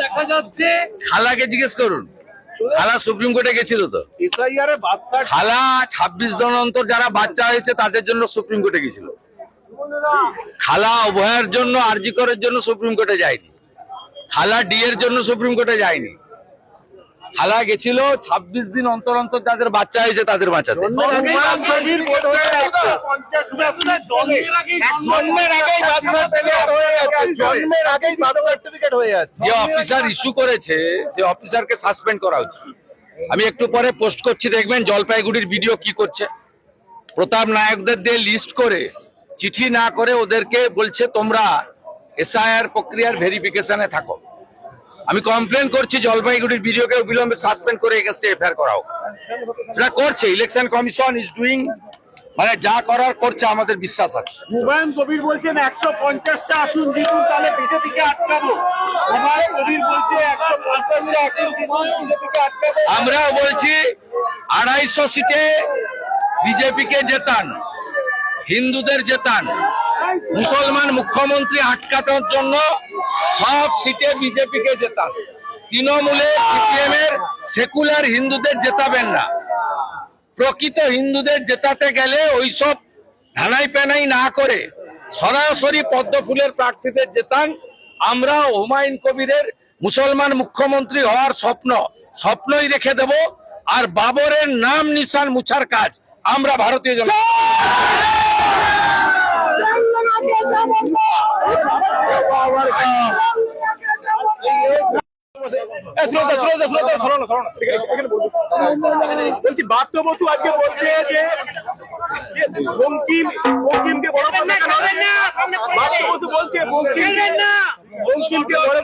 দেখা যাচ্ছে। খালাকে জিজ্ঞেস করুন। খালা সুপ্রিম কোর্টে গেছিল তো? খালা ছাব্বিশ জন অন্তর যারা বাচ্চা হয়েছে তাদের জন্য সুপ্রিম কোর্টে গেছিল। খালা অভয়ের জন্য আরজি করার জন্য সুপ্রিম কোর্টে যায়নি। খালা ডি এর জন্য সুপ্রিম কোর্টে যায়নি। খালা গেছিল ছাব্বিশ দিন অন্তর অন্তর যাদের বাচ্চা হয়েছে তাদের বাঁচাতে। যে অফিসার ইস্যু করেছে সে অফিসারকে সাসপেন্ড করা উচিত আমি একটু পরে পোস্ট করছি দেখবেন জলপাইগুড়ির ভিডিও কি করছে। প্রতাপ নায়কদের দিয়ে লিস্ট করে চিঠি না করে ওদেরকে বলছে তোমরা এসআইআর প্রক্রিয়ার ভেরিফিকেশনে থাকো। আমি কমপ্লেন করছি জলপাইগুড়ির ভিডিওকে বিলম্বে সাসপেন্ড করে এগেস্টে এফআইআর করাও। এটা করছে ইলেকশন কমিশন ইজ ডুইং মানে যা করার করছে আমাদের বিশ্বাস আছে। হুমায়ুন কবির বলছেন একশো পঞ্চাশটা আসন জিতুন তাহলে বিজেপিকে আটকাবো। হুমায়ুন কবির বলছে একশো পঞ্চাশটা আসন জিতুন বিজেপিকে আটকাবো। আমরাও বলছি আড়াইশো সিটে বিজেপিকে জেতান হিন্দুদের জেতান মুসলমান মুখ্যমন্ত্রী আটকানোর জন্য সব সিটে বিজেপিকে জেতান তৃণমূলে সিপিএম এর সেকুলার হিন্দুদের জেতাবেন না। প্রকৃত হিন্দুদের জেতাতে গেলে ওইসব ধানাই পেনাই না করে সরাসরি পদ্ম ফুলের প্রার্থীদের জেতান। আমরা হুমায়ুন কবিরের মুসলমান মুখ্যমন্ত্রী হওয়ার স্বপ্ন, স্বপ্নই রেখে দেব। আর বাবরের নাম নিশান মুছার কাজ আমরা ভারতীয় জনতা বলছি বাপ্ত বসু আজকে বলছে যে বঙ্কিম বঙ্কিমকে বড় বাপ্ত বসু বলছে বঙ্কিম বঙ্কিমকে বড়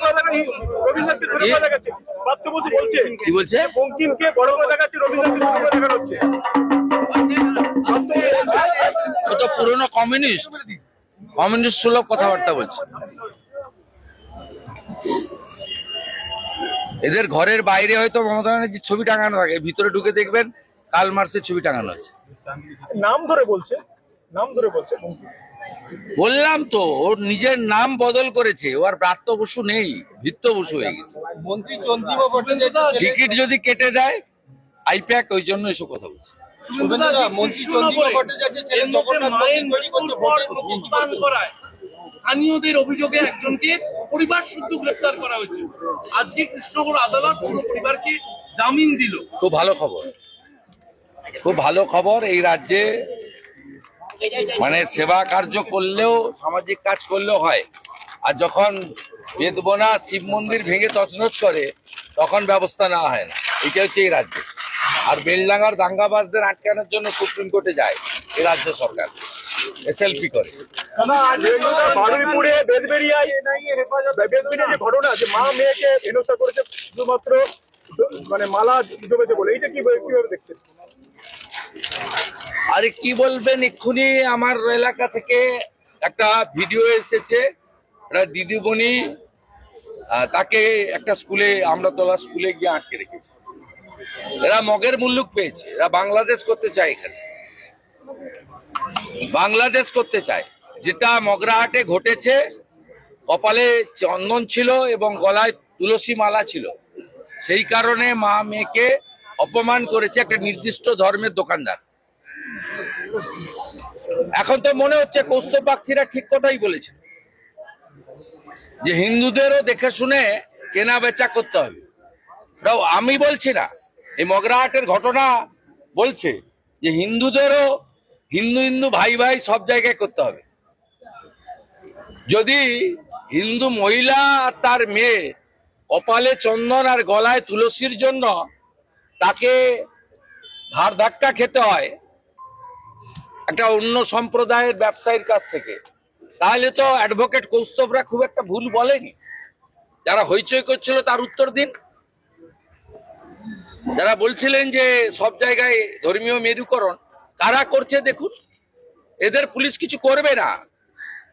রবীন্দ্রনাথকে করে দেখাচ্ছে। বাপ্ত বসু বলছে কি বলছে? বঙ্কিমকে বড় দেখাচ্ছে রবীন্দ্রনাথকে ছোট করে দেখানো হচ্ছে ও তো পুরনো কমিউনিস্ট। কমিউনিস্ট সুলভ কথাবার্তা বলছে। এদের ঘরের বাইরে হয়তো মমতা ব্যানার্জির ছবি টাঙানো থাকে ভিতরে ঢুকে দেখবেন কাল মার্সের ছবি টাঙানো আছে। নাম ধরে বলছে নাম ধরে বলছে বললাম তো ওর নিজের নাম বদল করেছে ও আর ব্রাত্য বসু নেই ভিত্ত বসু হয়ে গেছে। মন্ত্রী চন্দ্রিমা ভট্টাচার্য টিকিট যদি কেটে দেয় আইপ্যাক ওই জন্য এসব কথা বলছে। মন্ত্রী চন্দ্রিমা ভট্টাচার্যের ছেলে জগন্নাথ তৈরি করছে ভোটের মুখে করায়। স্থানীয়দের অভিযোগে একজনকে পরিবার শুদ্ধ গ্রেফতার করা হয়েছে। আজকে কৃষ্ণগড় আদালত পুরো পরিবারকে জামিন দিল। খুব ভালো খবর। খুব ভালো খবর এই রাজ্যে মানে সেবা কার্য করলেও, সামাজিক কাজ করলেও হয়। আর যখন বেদবনা শিব মন্দির ভেঙে তছনছ করে, তখন ব্যবস্থা নেওয়া হয় না। এটা হচ্ছে এই রাজ্যে। আর বেলডাঙ্গার দাঙ্গাবাজদের আটকানোর জন্য সুপ্রিম কোর্টে যায় এই রাজ্য সরকার। এসএলপি করে। বারুইপুরে বেদবেরিয়ায় বেদবেরিয়া যে ঘটনা যে মা মেয়েকে হেনস্থা করেছে শুধুমাত্র মানে মালা জমেছে বলে। এইটা কি কীভাবে দেখছেন? আরে কি বলবেন এক্ষুনি আমার এলাকা থেকে একটা ভিডিও এসেছে। একটা দিদিমণি তাকে একটা স্কুলে আমরাতলা স্কুলে গিয়ে আটকে রেখেছে। এরা মগের মুল্লুক পেয়েছে। এরা বাংলাদেশ করতে চায় এখানে। বাংলাদেশ করতে চায়। যেটা মগরাহাটে ঘটেছে, কপালে চন্দন ছিল এবং গলায় তুলসী মালা ছিল। সেই কারণে মা মেয়েকে অপমান করেছে একটা নির্দিষ্ট ধর্মের দোকানদার। এখন তো মনে হচ্ছে কৌস্তব বাগচিরা ঠিক কথাই বলেছে। যে হিন্দুদেরও দেখে শুনে কেনা বেচা করতে হবে। আমি বলছি না, এই মগরাহাটের ঘটনা বলছে যে হিন্দুদেরও হিন্দু হিন্দু ভাই ভাই সব জায়গায় করতে হবে। যদি হিন্দু মহিলা তার মেয়ে কপালে চন্দন আর গলায় তুলসীর জন্য তাকে ধার ধাক্কা খেতে হয়, একটা অন্য সম্প্রদায়ের ব্যবসায়ীর কাছ থেকে, তাহলে তো অ্যাডভোকেট কৌস্তবরা খুব একটা ভুল বলেনি। যারা হইচই করছিল তার উত্তর দিন। যারা বলছিলেন যে সব জায়গায় ধর্মীয় মেরুকরণ, কারা করছে দেখুন। এদের পুলিশ কিছু করবে না।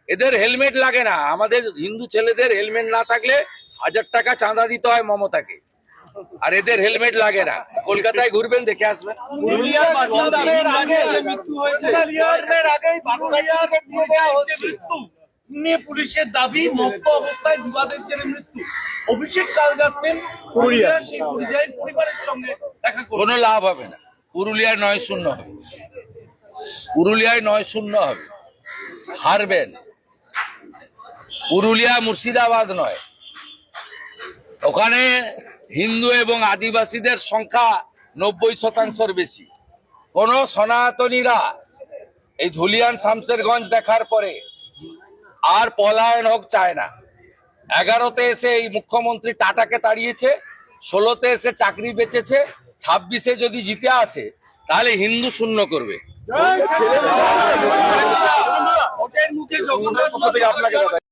এদের হেলমেট লাগে না। আমাদের হিন্দু ছেলেদের হেলমেট না থাকলে হাজার টাকা চাঁদা দিতে হয় মমতাকে। আর এদের হেলমেট লাগে না। কলকাতায় ঘুরবেন দেখে আসবেন। পুরুলিয়ার বাসিন্দা আগে যে মৃত্যু হয়েছে। মৃত্যু নিয়ে পুলিশের দাবি অবস্থায় বিবাদের মৃত্যু। অভিষেক কাল যাচ্ছেন পুরুলিয়া। সেই পরিযায়ী পরিবারের সঙ্গে দেখা কোনো লাভ হবে না। পুরুলিয়ায় নয় শূন্য হবে। পুরুলিয়ায় নয় শূন্য হবে। হারবেন। পুরুলিয়া মুর্শিদাবাদ নয়। ওখানে হিন্দু এবং আদিবাসীদের সংখ্যা নব্বই শতাংশের বেশি। কোন সনাতনীরা এই ধুলিয়ান শামসেরগঞ্জ দেখার পরে আর পলায়ন হোক চায় না। এগারোতে এসে এই মুখ্যমন্ত্রী টাটাকে তাড়িয়েছে ষোলোতে এসে চাকরি বেচেছে ছাব্বিশে যদি জিতে আসে তাহলে হিন্দু শূন্য করবে। আপনাকে